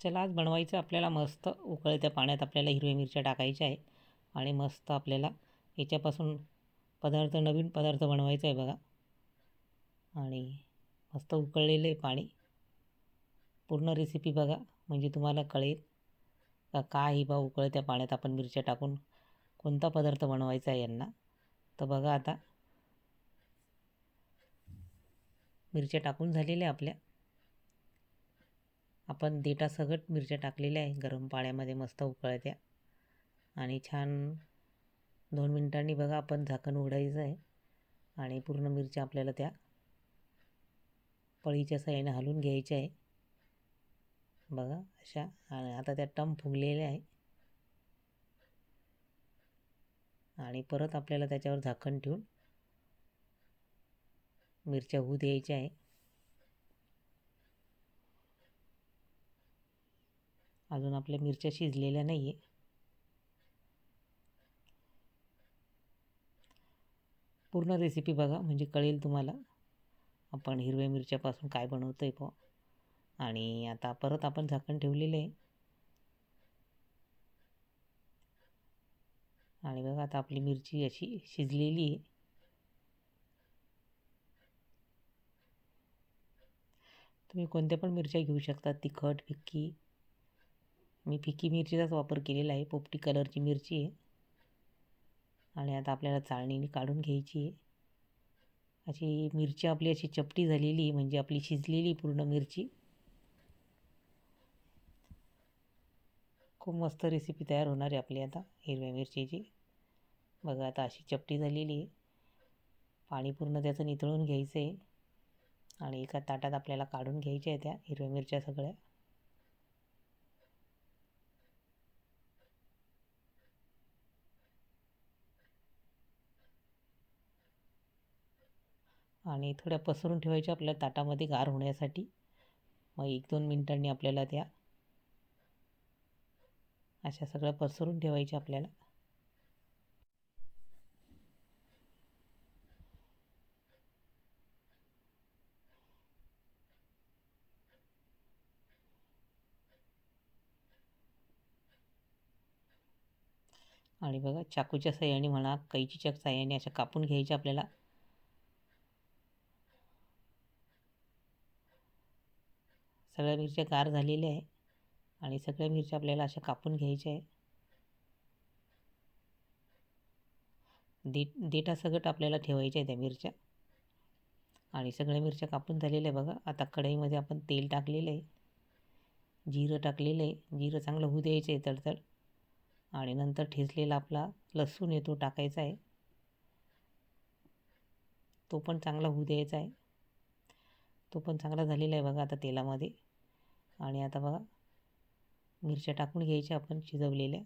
चला आज बनवायचं आपल्याला मस्त उकळत्या पाण्यात आपल्याला हिरव्या मिरच्या टाकायच्या आहे आणि मस्त आपल्याला याच्यापासून पदार्थ नवीन पदार्थ बनवायचा आहे बघा. आणि मस्त उकळलेलं आहे पाणी. पूर्ण रेसिपी बघा म्हणजे तुम्हाला कळेल का काय बा उकळत्या पाण्यात आपण मिरच्या टाकून कोणता पदार्थ बनवायचा आहे यांना. तर बघा आता मिरच्या टाकून झालेल्या आपल्या. आपण देठासकट मिरच्या टाकलेल्या आहे गरम पाण्यामध्ये मस्त उकळत्या. आणि छान दोन मिनटांनी बघा आपण झाकण उघडायचं आहे. आणि पूर्ण मिरच्या आपल्याला त्या पळीच्या सहाय्याने हलवून घ्यायच्या आहे. बघा अशा. आणि आता त्या टम फुगलेल्या आहे. आणि परत आपल्याला त्याच्यावर झाकण ठेवून मिरच्या होऊ द्यायच्या आहे. अजून आपल्या मिरच्या शिजलेल्या नाही आहे पूर्ण रेसिपी बघा म्हणजे कळेल तुम्हाला. आपण हिरव्या मिरच्यापासून काय बनवतो आहे प. आणि आता परत आपण झाकण ठेवलेलं आहे. आणि बघा आता आपली मिरची अशी शिजलेली आहे. तुम्ही कोणत्या पण मिरच्या घेऊ शकता तिखट फिक्की. मी फिकी मिरचीचाच वापर केलेला आहे. पोपटी कलरची मिरची आहे. आणि आता आपल्याला चाळणीने काढून घ्यायची आहे. अशी मिरची आपली अशी चपटी झालेली म्हणजे आपली शिजलेली पूर्ण मिरची. खूप मस्त रेसिपी तयार होणार आहे आपली आता हिरव्या मिरचीची. बघा आता अशी चपटी झालेली आहे. पाणी पूर्ण त्याचं नितळून घ्यायचं आहे आणि एका ताटात आपल्याला काढून घ्यायच्या आहे त्या हिरव्या मिरच्या सगळ्या. आणि थोड्या पसरून ठेवायच्या आपल्या ताटामध्ये गार होण्यासाठी. मग एक दोन मिनटांनी आपल्याला त्या अशा सगळ्या पसरून ठेवायच्या आपल्याला. आणि बघा चाकूच्या साह्याने म्हणा कैचीच्या साह्याने अशा कापून घ्यायच्या आपल्याला. सगळ्या मिरच्या गार झालेल्या आहे आणि सगळ्या मिरच्या आपल्याला अशा कापून घ्यायच्या आहे. देठ देठासकट आपल्याला ठेवायच्या आहे त्या मिरच्या. आणि सगळ्या मिरच्या कापून झालेल्या आहे बघा. आता कढईमध्ये आपण तेल टाकलेलं आहे. जिरं टाकलेलं आहे. जिरं चांगलं होऊ द्यायचं आहे तडतड. आणि नंतर ठेचलेला आपला लसूण आहे तो टाकायचा आहे. तो पण चांगला होऊ द्यायचा आहे. तो पण चांगला झालेला आहे बघा आता तेलामध्ये. आणि आता बघा मिरच्या टाकून घ्यायच्या आपण शिजवलेल्या.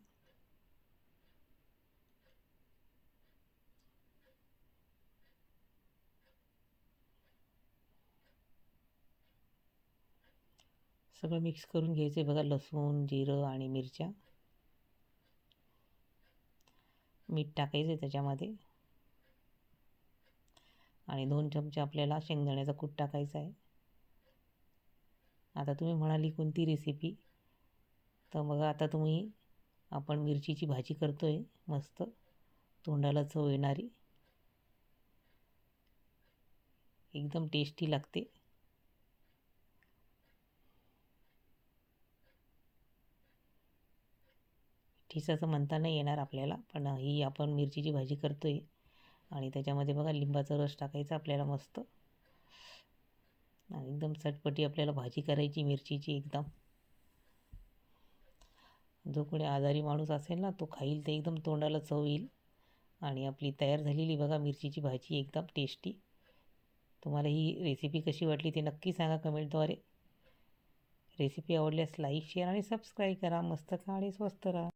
सगळं मिक्स करून घ्यायचं आहे बघा लसूण जिरं आणि मिरच्या. मीठ टाकायचं आहे त्याच्यामध्ये. आणि दोन चमचे आपल्याला शेंगदाण्याचा कूट टाकायचा आहे. आता तुम्ही म्हणाली कोणती रेसिपी तर मग आता तुम्ही आपण मिरचीची भाजी करतो आहे मस्त. तोंडाला चव येणारी. एकदम टेस्टी लागते. ठिसाचं म्हणता नाही येणार आपल्याला पण ही आपण मिरचीची भाजी करतो आहे आणि त्याच्यामध्ये बघा लिंबाचा रस टाकायचा आपल्याला मस्त. एकदम चटपटी आपल्याला भाजी करायची मिरचीची एकदम. जो कोणी आजारी माणूस असेल ना तो खाईल ते एकदम तोंडाला चव येईल. आणि आपली तयार झालेली बघा मिरचीची भाजी एकदम टेस्टी तुम्हाला ही रेसिपी कशी वाटली ते नक्की सांगा कमेंटद्वारे. रेसिपी आवडल्यास लाईक शेअर आणि सबस्क्राईब करा. मस्त खा आणि स्वस्त राहा.